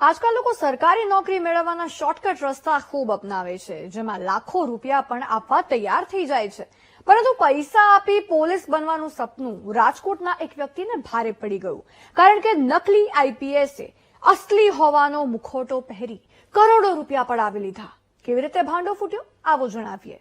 આજકાલ લોકો સરકારી નોકરી મેળવવાના શોર્ટકટ રસ્તા ખૂબ અપનાવે છે, જેમાં લાખો રૂપિયા પણ આપવા તૈયાર થઈ જાય છે. પરંતુ પૈસા આપી પોલીસ બનવાનું સપનું રાજકોટના એક વ્યક્તિને ભારે પડી ગયું. કારણ કે નકલી આઈપીએસે અસલી હોવાનો મુખોટો પહેરી કરોડો રૂપિયા પડાવી લીધા. કેવી રીતે ભાંડો ફૂટ્યો? આવો જણાવીએ.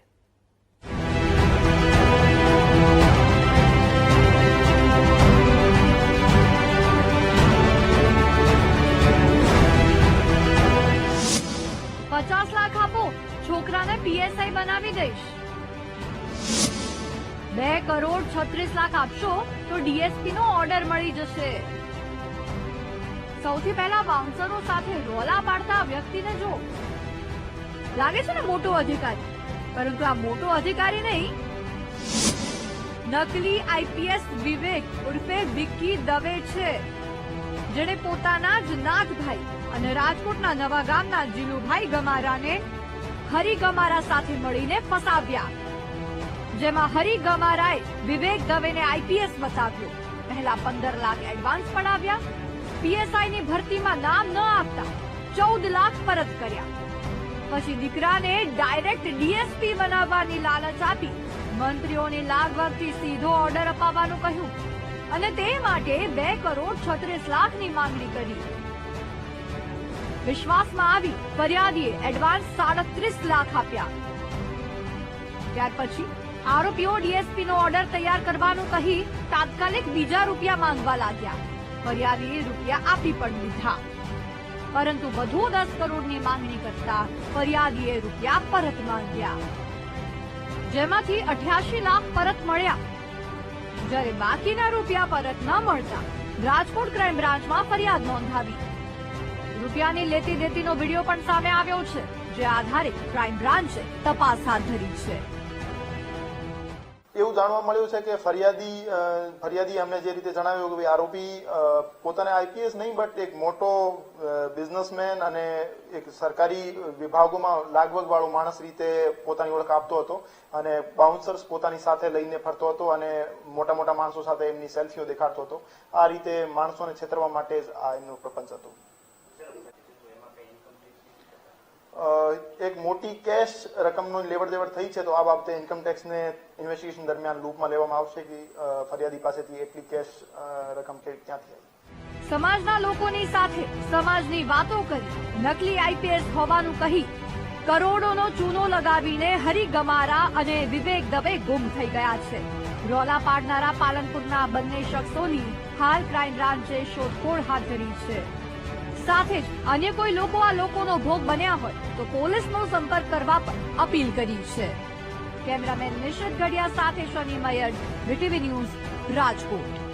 પીએસઆઈ બનાવી દઈશ. બે કરોડ છત્રીસ લાખ આપશો તો ડીએસપી નો ઓર્ડર મળી જશે. સૌથી પહેલા બાઉન્સરો સાથે રોલા પાડતા વ્યક્તિને જો લાગે છે ને મોટો અધિકારી? પરંતુ આ મોટો અધિકારી નહીં. નકલી આઈપીએસ વિવેક ઉર્ફે વિક્કી દવે છે, જેણે પોતાના જ નાથભાઈ અને રાજકોટના નવા ગામના જીલુભાઈ ગમારાને હરી ગમારા સાથે મળીને ફસાવ્યા. જેમાં હરી ગમારાએ વિવેક દવેને આઈપીએસ બતાવ્યો. પહેલા પંદર લાખ એડવાન્સ પડાવ્યા. પીએસઆઈ ની ભરતીમાં નામ ન આપતા ચૌદ લાખ પરત કર્યા. પછી દીકરાને ડાયરેક્ટ ડીએસપી બનાવવાની લાલચ આપી મંત્રીઓને લાગવગથી સીધો ઓર્ડર અપાવવાનું કહ્યું. અને તે માટે બે કરોડ છત્રીસ લાખની માંગણી કરી. વિશ્વાસમાં આવી ફરિયાદીએ એડવાન્સ સાડત્રીસ લાખ આપ્યા. ત્યાર પછી આરોપીઓ ડીએસપી નો ઓર્ડર તૈયાર કરવાનું કહી તાત્કાલિક બીજા રૂપિયા માંગવા લાગ્યા. ફરિયાદીએ રૂપિયા આપી પણ દીધા. પરંતુ વધુ દસ કરોડની માંગણી કરતા ફરિયાદીએ રૂપિયા પરત માંગ્યા. જેમાંથી અઠ્યાસી લાખ પરત મળ્યા. જ્યારે બાકીના રૂપિયા પરત ન મળતા રાજકોટ ક્રાઇમ બ્રાન્ચમાં ફરિયાદ નોંધાવી. રૂપિયાની લેતી દેતીનો વીડિયો પણ સામે આવ્યો છે, જે આધારે ક્રાઇમ બ્રાન્ચે તપાસ હાથ ધરી છે. એવું જાણવા મળ્યું છે કે ફરિયાદી ફરિયાદી અમને જે રીતે જણાવ્યું કે આરોપી પોતાને આઈપીએસ નહીં, બટ એક મોટો બિઝનેસમેન અને એક સરકારી વિભાગોમાં લાગવગ વાળો માણસ રીતે પોતાની ઓળખ આપતો હતો અને બાઉન્સર્સ પોતાની સાથે લઈને ફરતો હતો અને મોટા મોટા માણસો સાથે એમની સેલ્ફીઓ દેખાડતો હતો. આ રીતે માણસોને છેતરવા માટે જ આ એમનું પ્રપંચ હતું. એક મોટી કેશ રકમનો લેવડ દેવડ થઈ છે, તો આ બાબતે ઇન્કમ ટેક્સને ઇન્વેસ્ટિગેશન દરમિયાન લૂપમાં લેવામાં આવશે કે ફરિયાદી પાસેથી એટલી કેશ રકમ ક્યાંથી આવી? સમાજના લોકોની સાથે સમાજની વાતો કરી, નકલી આઈપીએસ હોવાનું કહી, કરોડોનો ચૂનો લગાવીને હરી ગમારા અને વિવેક દવે ગુમ થઈ ગયા છે. રોલા પાડનારા પાલનપુરના બંને શખ્સોની હાલ ક્રાઇમ બ્રાન્ચે શોધખોળ હાથ ધરી છે. સાથે જ અન્ય કોઈ લોકો આ લોકોનો ભોગ બન્યા હોય તો પોલીસનો સંપર્ક કરવા પણ અપીલ કરી છે. કેમેરામેન નિશિત ગઢિયા સાથે શનિ મયર વીટીવી ન્યૂઝ, રાજકોટ.